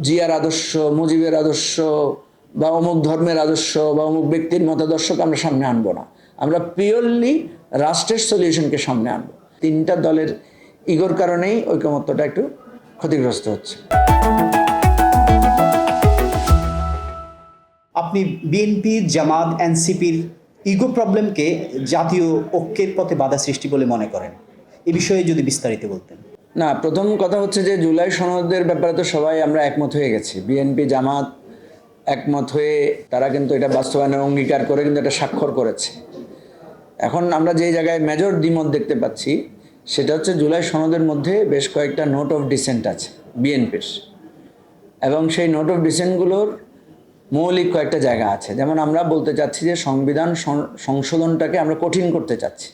জিয়ার আদর্শ, মুজিবের আদর্শ বা অমুক ধর্মের আদর্শ বা অমুক ব্যক্তির মতাদর্শকে আমরা সামনে আনব না। আমরা পিওরলি রাষ্ট্রের সলিউশনকে সামনে আনব। তিনটা দলের ইগোর কারণেই ঐকমত্যটা একটু ক্ষতিগ্রস্ত হচ্ছে। আপনি বিএনপি জামাত এনসিপির ইগো প্রবলেমকে জাতীয় ঐক্যের পথে বাধা সৃষ্টি বলে মনে করেন। এ বিষয়ে যদি বিস্তারিত বলতেন। না, প্রথম কথা হচ্ছে যে জুলাই সনদের ব্যাপারে তো সবাই আমরা একমত হয়ে গেছি। বিএনপি জামাত একমত হয়ে তারা কিন্তু এটা বাস্তবায়নের অঙ্গীকার করে কিন্তু এটা স্বাক্ষর করেছে। এখন আমরা যে জায়গায় মেজর দ্বিমত দেখতে পাচ্ছি, সেটা হচ্ছে জুলাই সনদের মধ্যে বেশ কয়েকটা নোট অফ ডিসেন্ট আছে বিএনপির এবং সেই নোট অফ ডিসেন্টগুলোর মৌলিক কয়েকটা জায়গা আছে। যেমন আমরা বলতে চাচ্ছি যে সংবিধান সংশোধনটাকে আমরা কঠিন করতে চাচ্ছি।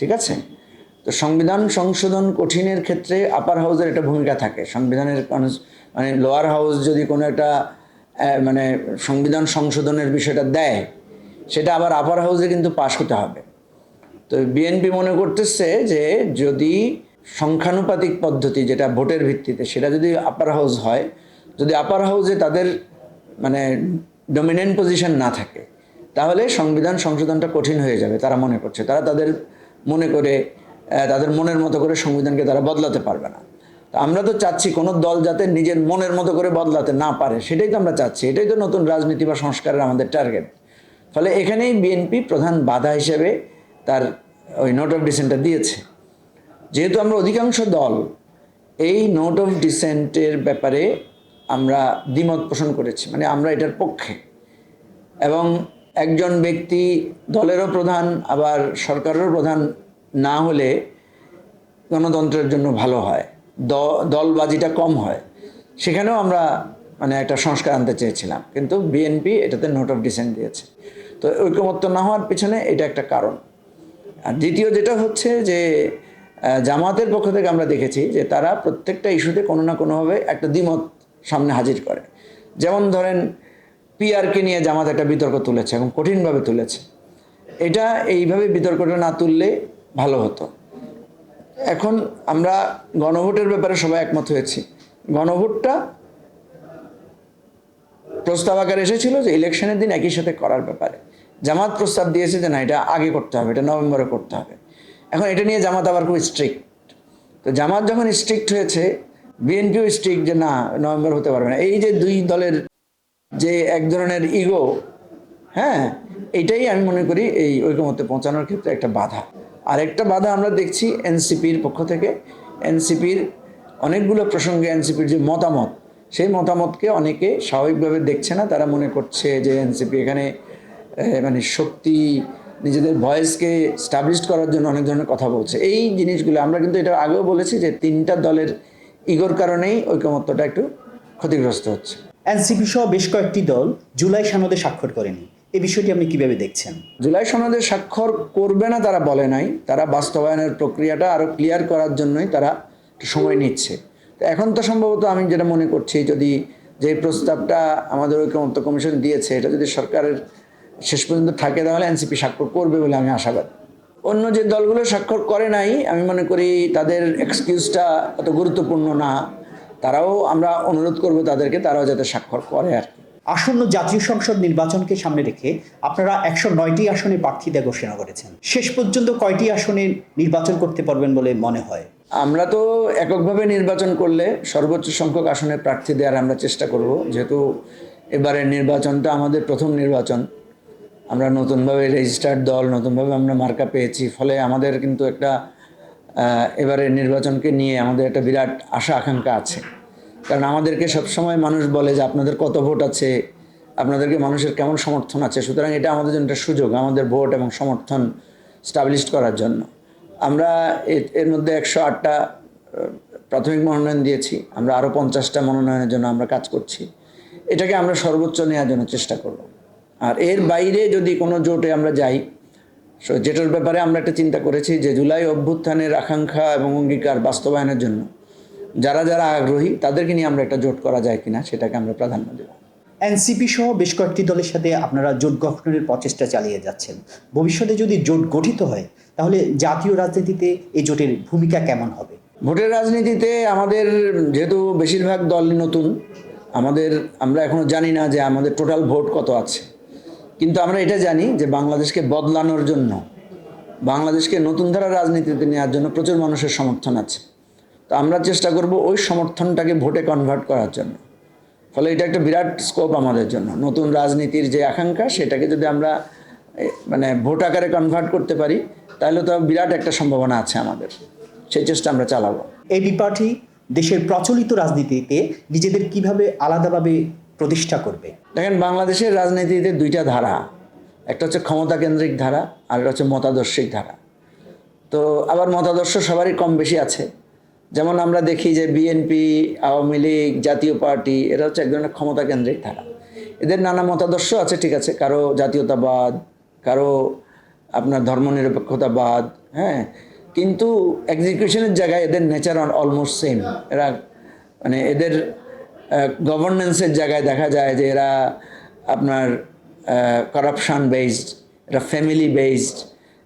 ঠিক আছে? তো সংবিধান সংশোধন কঠিনের ক্ষেত্রে আপার হাউসের একটা ভূমিকা থাকে। সংবিধানের মানে লোয়ার হাউস যদি কোনো একটা মানে সংবিধান সংশোধনের বিষয়টা দেয়, সেটা আবার আপার হাউসে কিন্তু পাশ হতে হবে। তো বিএনপি মনে করতেছে যে যদি সংখ্যানুপাতিক পদ্ধতি যেটা ভোটের ভিত্তিতে, সেটা যদি আপার হাউস হয়, যদি আপার হাউসে তাদের মানে ডমিনেন্ট পজিশন না থাকে, তাহলে সংবিধান সংশোধনটা কঠিন হয়ে যাবে, তারা মনে করছে। তারা তাদের মনে করে তাদের মনের মতো করে সংবিধানকে তারা বদলাতে পারবে না। আমরা তো চাচ্ছি কোনো দল যাতে নিজের মনের মতো করে বদলাতে না পারে, সেটাই তো আমরা চাচ্ছি। এটাই তো নতুন রাজনীতি বা সংস্কারের আমাদের টার্গেট। ফলে এখানেই বিএনপি প্রধান বাধা হিসেবে তার ওই নোট অফ ডিসেন্টটা দিয়েছে। যেহেতু আমরা অধিকাংশ দল এই নোট অফ ডিসেন্টের ব্যাপারে আমরা দ্বিমত পোষণ করেছি মানে আমরা এটার পক্ষে। এবং একজন ব্যক্তি দলেরও প্রধান, আবার সরকারেরও প্রধান না হলে গণতন্ত্রের জন্য ভালো হয়। দলবাজিটা কম হয়। সেখানেও আমরা মানে একটা সংস্কার আনতে চেয়েছিলাম। কিন্তু বিএনপি এটাতে নোট অফ ডিসেন্ট দিয়েছে। তো ঐক্যমত্য না হওয়ার পিছনে এটা একটা কারণ। আর দ্বিতীয় যেটা হচ্ছে যে জামাতের পক্ষ থেকে আমরা দেখেছি যে তারা প্রত্যেকটা ইস্যুতে কোনো না কোনোভাবে একটা দ্বিমত সামনে হাজির করে। যেমন ধরেন পিআরকে নিয়ে জামাত একটা বিতর্ক তুলেছে এবং কঠিনভাবে তুলেছে। এটা এইভাবে বিতর্কটা না তুললে ভালো হতো। এখন আমরা গণভোটের ব্যাপারে সবাই একমত হয়েছি। গণভোটটা প্রস্তাব আকার এসেছিল যে ইলেকশনের দিন একই সাথে করার ব্যাপারে। জামাত প্রস্তাব দিয়েছে যে না, এটা আগে করতে হবে, এটা নভেম্বরে করতে হবে। এখন এটা নিয়ে জামাত আবার খুব স্ট্রিক্ট তো জামাত যখন স্ট্রিক্ট হয়েছে, বিএনপিও স্ট্রিক্ট যে না, নভেম্বর হতে পারবে না। এই যে দুই দলের যে এক ধরনের ইগো হ্যাঁ এটাই আমি মনে করি এই ঐকমত্যে পৌঁছানোর ক্ষেত্রে একটা বাধা। আর একটা বাধা আমরা দেখছি এনসিপির পক্ষ থেকে। এনসিপির অনেকগুলো প্রসঙ্গে এনসিপির যে মতামত, সেই মতামতকে অনেকে স্বাভাবিকভাবে দেখছে না। তারা মনে করছে যে এনসিপি এখানে মানে শক্তি, নিজেদের ভয়েসকে স্টাবলিশ করার জন্য অনেক ধরনের কথা বলছে। এই জিনিসগুলো আমরা কিন্তু এটা আগেও বলেছি যে তিনটা দলের ইগোর কারণেই ঐকমত্যটা একটু ক্ষতিগ্রস্ত হচ্ছে। এনসিপি সহ বেশ কয়েকটি দল জুলাই সনদে স্বাক্ষর করেনি। এই বিষয়টি আপনি কীভাবে দেখছেন? জুলাই সনদে স্বাক্ষর করবে না তারা বলে নাই। তারা বাস্তবায়নের প্রক্রিয়াটা আরও ক্লিয়ার করার জন্যই তারা সময় নিচ্ছে। তো এখন তো সম্ভবত আমি যেটা মনে করছি, যদি যে প্রস্তাবটা আমাদের ঐক্যমত্য কমিশন দিয়েছে, এটা যদি সরকারের শেষ পর্যন্ত থাকে, তাহলে এনসিপি স্বাক্ষর করবে বলে আমি আশাবাদী। অন্য যে দলগুলো স্বাক্ষর করে নাই, আমি মনে করি তাদের এক্সকিউজটা অত গুরুত্বপূর্ণ না। তারাও আমরা অনুরোধ করব তাদেরকে, তারাও যাতে স্বাক্ষর করে আর কি। আসন্ন জাতীয় সংসদ নির্বাচনকে সামনে রেখে আপনারা একশো নয়টি আসনে প্রার্থীদের ঘোষণা করেছেন। শেষ পর্যন্ত কয়টি আসনে নির্বাচন করতে পারবেন বলে মনে হয়? আমরা তো এককভাবে নির্বাচন করলে সর্বোচ্চ সংখ্যক আসনে প্রার্থী দেওয়ার আমরা চেষ্টা করব। যেহেতু এবারের নির্বাচনটা আমাদের প্রথম নির্বাচন। আমরা নতুনভাবে রেজিস্টার্ড দল, নতুনভাবে আমরা মার্কা পেয়েছি। ফলে আমাদের কিন্তু একটা এবারের নির্বাচনকে নিয়ে আমাদের একটা বিরাট আশা আকাঙ্ক্ষা আছে। কারণ আমাদেরকে সবসময় মানুষ বলে যে আপনাদের কত ভোট আছে, আপনাদেরকে মানুষের কেমন সমর্থন আছে? সুতরাং এটা আমাদের জন্য একটা সুযোগ, আমাদের ভোট এবং সমর্থন স্টাবলিশ করার জন্য। আমরা এর মধ্যে একশো আটটা প্রাথমিক মনোনয়ন দিয়েছি। আমরা আরও পঞ্চাশটা মনোনয়নের জন্য আমরা কাজ করছি। এটাকে আমরা সর্বোচ্চ নেওয়ার জন্য চেষ্টা করব। আর এর বাইরে যদি কোনো জোটে আমরা যাই যেটার ব্যাপারে আমরা একটা চিন্তা করেছি যে জুলাই অভ্যুত্থানের আকাঙ্ক্ষা এবং অঙ্গীকার বাস্তবায়নের জন্য যারা যারা আগ্রহী তাদেরকে নিয়ে আমরা একটা জোট করা যায় কিনা সেটাকে আমরা প্রাধান্য দেব। এনসিপি সহ বেশ কয়েকটি দলের সাথে আপনারা জোট গঠনের প্রচেষ্টা চালিয়ে যাচ্ছেন। ভবিষ্যতে যদি জোট গঠিত হয় তাহলে জাতীয় রাজনীতিতে এই জোটের ভূমিকা কেমন হবে? ভোটের রাজনীতিতে আমাদের যেহেতু বেশিরভাগ দলই নতুন আমাদের আমরা এখনও জানি না যে আমাদের টোটাল ভোট কত আছে। কিন্তু আমরা এটা জানি যে বাংলাদেশকে বদলানোর জন্য বাংলাদেশকে নতুন ধারা রাজনীতিতে নেওয়ার জন্য প্রচুর মানুষের সমর্থন আছে। তো আমরা চেষ্টা করব ওই সমর্থনটাকে ভোটে কনভার্ট করার জন্য। ফলে এটা একটা বিরাট স্কোপ আমাদের জন্য। নতুন রাজনীতির যে আকাঙ্ক্ষা সেটাকে যদি আমরা মানে ভোট আকারে কনভার্ট করতে পারি তাহলে তো বিরাট একটা সম্ভাবনা আছে আমাদের। সেই চেষ্টা আমরা চালাবো। এবি পার্টি দেশের প্রচলিত রাজনীতিতে নিজেদের কীভাবে আলাদাভাবে প্রতিষ্ঠা করবে? দেখেন বাংলাদেশের রাজনীতিতে দুইটা ধারা। একটা হচ্ছে ক্ষমতা কেন্দ্রিক ধারা আর একটা হচ্ছে মতাদর্শিক ধারা। তো আবার মতাদর্শ সবারই কম বেশি আছে। যেমন আমরা দেখি যে বিএনপি আওয়ামী লীগ, জাতীয় পার্টি, এরা হচ্ছে এক ধরনের ক্ষমতা কেন্দ্রিক ধারা এদের নানা মতাদর্শ আছে, ঠিক আছে, কারও জাতীয়তাবাদ, কারও আপনার ধর্মনিরপেক্ষতাবাদ হ্যাঁ কিন্তু এক্সিকিউশনের জায়গায় এদের নেচার অলমোস্ট সেম এরা মানে এদের গভর্নেন্সের জায়গায় দেখা যায় যে এরা আপনার করাপশান বেসড এরা ফ্যামিলি বেসড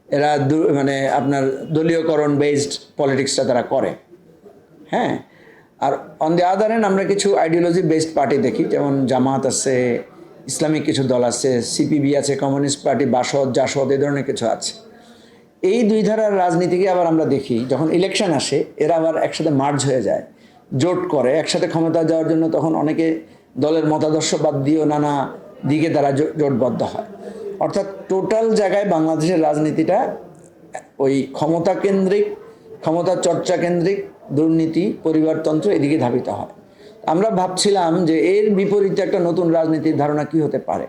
এরা মানে আপনার দলীয়করণ বেসড পলিটিক্সটা তারা করে। হ্যাঁ আর অন দি আদার হ্যান্ড আমরা কিছু আইডিওলজি বেসড পার্টি দেখি, যেমন জামাত আছে, ইসলামিক কিছু দল আছে সিপিবি আছে কমিউনিস্ট পার্টি বাসদ, জাসদ, এই ধরনের কিছু আছে। এই দুই ধারার রাজনীতিকে আবার আমরা দেখি, যখন ইলেকশন আসে, এরা আবার একসাথে মার্জ হয়ে যায়, জোট করে, একসাথে ক্ষমতা যাওয়ার জন্য তখন অনেকে দলের মতাদর্শ বাদ দিয়েও নানা দিকে তারা জোটবদ্ধ হয়। অর্থাৎ টোটাল জায়গায় বাংলাদেশের রাজনীতিটা ওই ক্ষমতা কেন্দ্রিক, ক্ষমতা চর্চা কেন্দ্রিক দুর্নীতি, পরিবারতন্ত্র এদিকে ধাবিত হয়। আমরা ভাবছিলাম যে এর বিপরীতে একটা নতুন রাজনীতির ধারণা কি হতে পারে?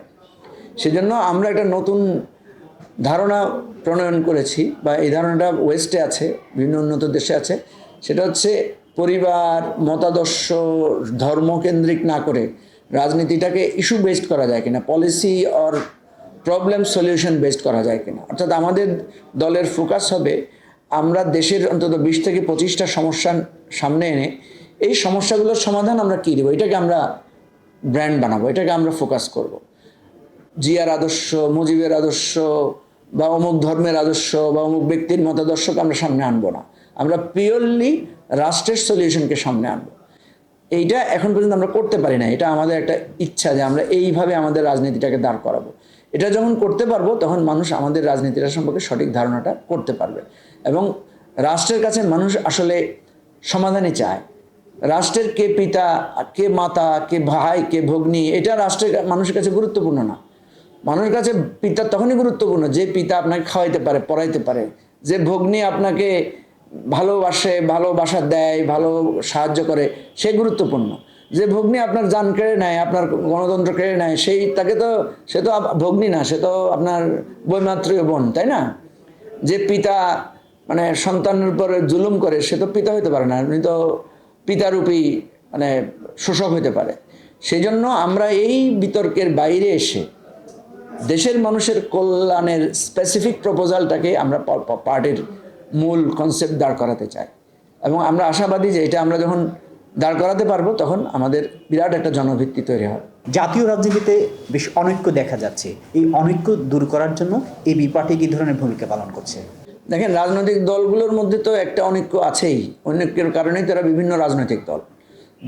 সেজন্য আমরা একটা নতুন ধারণা প্রণয়ন করেছি বা এই ধারণাটা ওয়েস্টে আছে, বিভিন্ন উন্নত দেশে আছে। সেটা হচ্ছে পরিবার, মতাদর্শ, ধর্মকেন্দ্রিক না করে রাজনীতিটাকে ইস্যু বেসড করা যায় কিনা policy or problem solution based করা যায় কিনা। অর্থাৎ আমাদের দলের ফোকাস হবে আমরা দেশের অন্তত বিশ থেকে পঁচিশটা সমস্যা সামনে এনে এই সমস্যাগুলোর সমাধান আমরা কী দেবো? এটাকে আমরা ব্র্যান্ড বানাবো, এটাকে আমরা ফোকাস করব। জিয়ার আদর্শ, মুজিবের আদর্শ, বা অমুক ধর্মের আদর্শ, বা অমুক ব্যক্তির মতাদর্শকে আমরা সামনে আনব না। আমরা পিওরলি রাষ্ট্রের সলিউশনকে সামনে আনব। এইটা এখন পর্যন্ত আমরা করতে পারি না এটা আমাদের একটা ইচ্ছা যে আমরা এইভাবে আমাদের রাজনীতিটাকে দাঁড় করাবো। এটা যখন করতে পারব, তখন মানুষ আমাদের রাজনীতিটা সম্পর্কে সঠিক ধারণাটা করতে পারবে। এবং রাষ্ট্রের কাছে মানুষ আসলে সমাধানই চায়। রাষ্ট্রের কে পিতা, কে মাতা, কে ভাই, কে ভগ্নী, এটা রাষ্ট্রের মানুষের কাছে গুরুত্বপূর্ণ না। মানুষের কাছে পিতা তখনই গুরুত্বপূর্ণ যে পিতা আপনাকে খাওয়াইতে পারে, পড়াইতে পারে। যে ভগ্নী আপনাকে ভালোবাসে ভালোবাসা দেয়, ভালো সাহায্য করে, সে গুরুত্বপূর্ণ। যে ভগ্নী আপনার যান কেড়ে নেয়, আপনার গণতন্ত্র কেড়ে নেয়, সেই তাকে তো, সে তো ভগ্নী না, সে তো আপনার বৈমাত্রীয় বোন, তাই না? যে পিতা মানে সন্তানের উপরে জুলুম করে, সে তো পিতা হইতে পারে না, উনি তো পিতারূপী মানে শোষক হইতে পারে। সেই জন্য আমরা এই বিতর্কের বাইরে এসে দেশের মানুষের কল্যাণের স্পেসিফিক প্রপোজালটাকে আমরা পার্টির মূল কনসেপ্ট দাঁড় করাতে চাই। এবং আমরা আশাবাদী যে এটা আমরা যখন দাঁড় করাতে পারব, তখন আমাদের বিরাট একটা জনভিত্তি তৈরি হয় জাতীয় রাজনীতিতে বেশ অনৈক্য দেখা যাচ্ছে। এই অনৈক্য দূর করার জন্য এবি পার্টি কি ধরনের ভূমিকা পালন করছে? দেখেন, রাজনৈতিক দলগুলোর মধ্যে তো একটা অনৈক্য আছেই। অনৈক্যের কারণেই তারা বিভিন্ন রাজনৈতিক দল।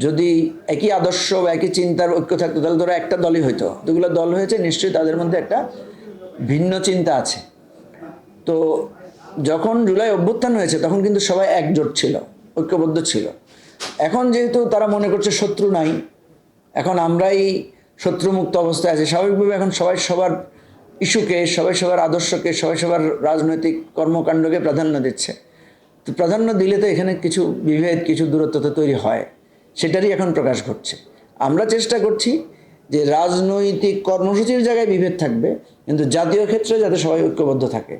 যদি একই আদর্শ বা একই চিন্তার ঐক্য থাকতো, তাহলে ধরো একটা দলই হইতো। দুগুলো দল হয়েছে, নিশ্চয়ই তাদের মধ্যে একটা ভিন্ন চিন্তা আছে। তো যখন জুলাই অভ্যুত্থান হয়েছে, তখন কিন্তু সবাই একজোট ছিল, ঐক্যবদ্ধ ছিল। এখন যেহেতু তারা মনে করছে শত্রু নাই, এখন আমরাই শত্রুমুক্ত অবস্থায় আছি, স্বাভাবিকভাবে এখন সবাই সবার ইস্যুকে, সবাই সবার আদর্শকে, সবাই সবার রাজনৈতিক কর্মকাণ্ডকে প্রাধান্য দিচ্ছে। তো প্রাধান্য দিলে তো এখানে কিছু বিভেদ, কিছু দূরত্ব তো তৈরি হয়। সেটারই এখন প্রকাশ ঘটছে। আমরা চেষ্টা করছি যে রাজনৈতিক কর্মসূচির জায়গায় বিভেদ থাকবে, কিন্তু জাতীয় ক্ষেত্রে যাতে সবাই ঐক্যবদ্ধ থাকে।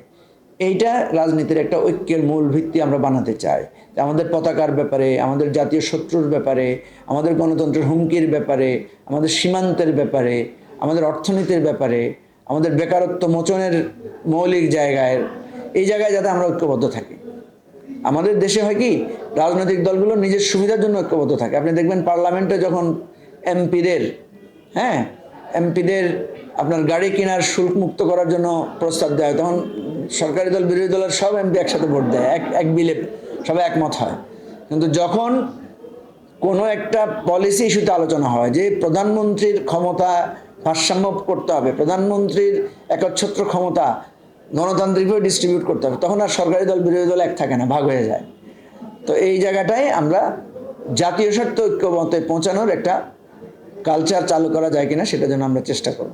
এইটা রাজনীতির একটা ঐক্যের মূল ভিত্তি আমরা বানাতে চাই। আমাদের পতাকার ব্যাপারে, আমাদের জাতীয় শত্রুর ব্যাপারে, আমাদের গণতন্ত্রের হুমকির ব্যাপারে, আমাদের সীমান্তের ব্যাপারে, আমাদের অর্থনীতির ব্যাপারে আমাদের বেকারত্ব মোচনের মৌলিক জায়গায় এই জায়গায় যাতে আমরা ঐক্যবদ্ধ থাকি। আমাদের দেশে হয় কি রাজনৈতিক দলগুলো নিজের সুবিধার জন্য ঐক্যবদ্ধ থাকে। আপনি দেখবেন পার্লামেন্টে যখন এমপিদের হ্যাঁ এমপিদের আপনার গাড়ি কেনার শুল্ক মুক্ত করার জন্য প্রস্তাব দেয় হয়, তখন সরকারি দল বিরোধী দলের সব এমপি একসাথে ভোট দেয় এক এক বিলে সবাই একমত হয়। কিন্তু যখন কোনো একটা পলিসি ইস্যুতে আলোচনা হয় যে প্রধানমন্ত্রীর ক্ষমতা ভারসাম্য করতে হবে। প্রধানমন্ত্রীর একচ্ছত্র ক্ষমতা গণতান্ত্রিকভাবে ডিস্ট্রিবিউট করতে হবে। তখন আর সরকারি দল, বিরোধী দল এক থাকে না, ভাগ হয়ে যায়। তো এই জায়গাটায় আমরা জাতীয় স্বার্থ ঐক্যমতে পৌঁছানোর একটা কালচার চালু করা যায় কিনা সেটা যেন আমরা চেষ্টা করব।